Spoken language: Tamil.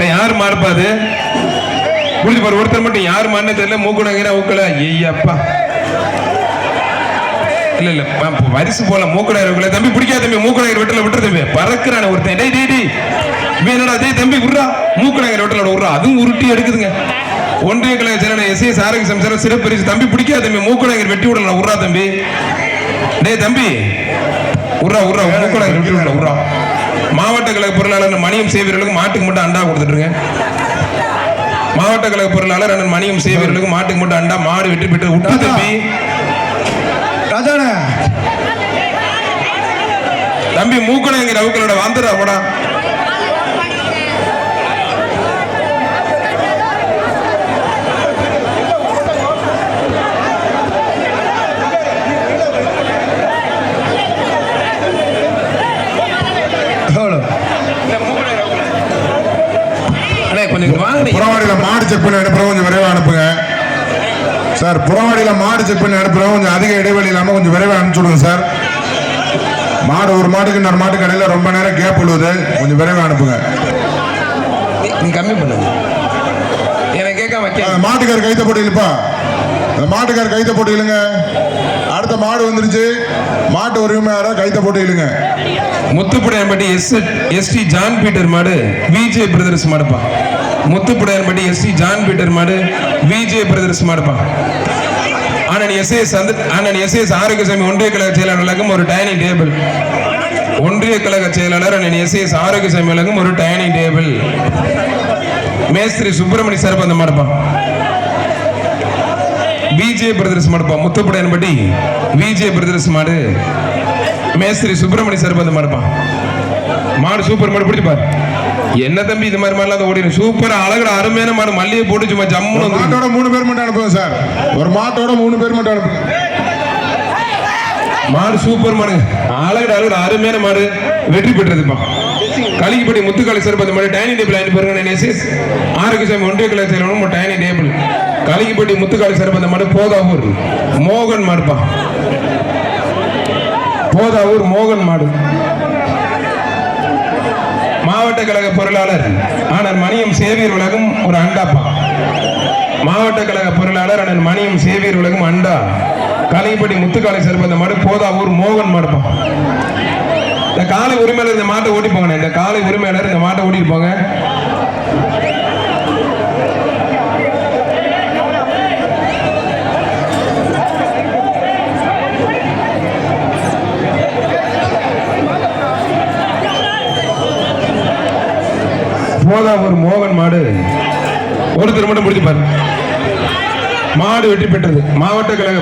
டேய், யார் மாறுப்பாது புரிஞ்சு பாரு ஒருத்தர் மட்டும் யார் மாறினே தெரியல மூக்குடங்கிற ஊக்கல. ஐயப்பா இல்ல இல்ல வரிசு போல மூக்குடாயிரம் ஊக்கல தம்பி பிடிக்காத தம்பி மூக்குனாயிரம் வெட்டில விட்டுரு தம்பி. பறக்குறான ஒருத்தன். டேய் டேய் டேய். என்னடா டேய் தம்பி விட்றா மூக்குனாயிரம் வெட்டில விட்றா அதுவும் உருட்டி எடுக்குதுங்க. ஒன்றிய கழக செயலாளர் எஸ் எஸ் ஆரோக்கிய சம்சாரம் சிறப்பு தம்பி பிடிக்காத தம்பி மூக்குனாயிரம் வெட்டி விடலாம் விட்றா தம்பி. டேய் தம்பி. உர்றா உர்றா மூக்குனாயிரம் வெட்டி விடல உர்றா மாவட்ட கழக பொருளாளர் மணியம் சேவியர்களுக்கு மாட்டுக்கு மட்டும் அண்டா கொடுத்துட்டுருங்க. மாவட்ட கழக பொருளாளர் அண்ணன் மணியம் சேவியர்களுக்கு மாட்டுக்கு மட்டும் அண்டா மாடு வெற்றி பெற்று விட்டு தம்பி. தம்பி மூக்கணங்கிற அவுக்களோட வந்துடா போடா. வாங்க புறவாடியில மாடு செக் பண்ணி அனுப்புறோம் கொஞ்சம் விரைவா அனுப்புங்க. சார் புறவாடியில மாடு செக் பண்ணி அனுப்புறோம் கொஞ்சம் அதிக இடைவெளி இல்லாம கொஞ்சம் விரைவா அனுப்பிச்சு விடுங்க சார். மாடு ஒரு மாட்டுக்கு இன்னொரு மாட்டுக்கு இடையில ரொம்ப நேரம் கேப் விழுவுது. கொஞ்சம் விரைவா அனுப்புங்க. நீ கம்மி பண்ணுங்க எனக்கு கேட்காம மாட்டுக்கார் கைத்த போட்டு அந்த மாட்டுக்கார் கைத்த போட்டு இழுங்க. அடுத்த மாடு வந்துருச்சு. மாட்டு உரிமையார கைத்த போட்டு இழுங்க. Muthupudaiyanpatti S S T John Peter மாடு விஜய் பிரதர்ஸ் மாடுப்பா. Muthupidaiyampatti S C John Peter மாடு விஜே பிரதர்ஸ் மாடுப்பா. அண்ணன் எஸ்எஸ் அந்த அண்ணன் எஸ்எஸ் ஆரோக்கியசாமி ஒன்றிய கழக செயலாளர்களுக்கும் ஒரு டைனிங் டேபிள். ஒன்றிய கழக செயலாளர் அண்ணன் எஸ்எஸ் ஆரோக்கியசாமி வழங்கும் ஒரு டைனிங் டேபிள். மேஸ்திரி சுப்பிரமணி சார் அந்த மாடுப்பான் விஜே பிரதர்ஸ் மாடுப்பான் முத்துப்புடையான்பட்டி விஜே பிரதர்ஸ் மாடு. மேஸ்திரி சுப்பிரமணிய சார் அந்த மாடுப்பான் மாடு சூப்பர் மாடு பிடிச்சு பாரு என்ன தம்பி இது மாதிரி மாடுலாம் ஓடிடும் சூப்பர் அழகுட அருமையான மாடு. மல்லிகை போட்டு சும்மா வந்து மாட்டோட மூணு பேர் மட்டும் அனுப்புங்க சார். ஒரு மாட்டோட மூணு பேர் மட்டும் அனுப்புங்க மாடு சூப்பர் மாடு. அழகுட அழகுட. அருமையான மாடு. வெற்றி பெற்றதுப்பா. கலிக்குப்பட்டி முத்துக்காளி சார் அந்த மாடு. டைனிங் டேபிள் அனுப்பி பாருங்க நெசஸ் ஆரோக்கியசாமி ஒன்றிய கலை செயலரும் dining table. Kalikkuppatti Muthukkali sir அந்த மாடு போதாவூர். மோகன் மாடுப்பா. போதாவூர் மோகன் மாடு. மாவட்ட கழக பொருளாளர் ஆனால் மணியம் சேவியர் உலகம் ஒரு அண்டாப்பா. மாவட்ட கழக பொருளாளர் அண்ணன் மணியம் சேவியர் உலகம் அண்டா. கலைப்படி முத்துக்காலை சிறப்பு மாடு போதாவூர் மோகன் மாடுப்பா. இந்த காலை உரிமையாளர் இந்த மாட்டை ஓட்டி போங்க இந்த காலை உரிமையாளர் இந்த மாட்டை ஓட்டிட்டு போங்க. ஒரு மோகன் மாடு ஒருத்தர் மட்டும் பிடிச்சு பாரு. மாடு வெற்றி பெற்றது. மாவட்ட கழக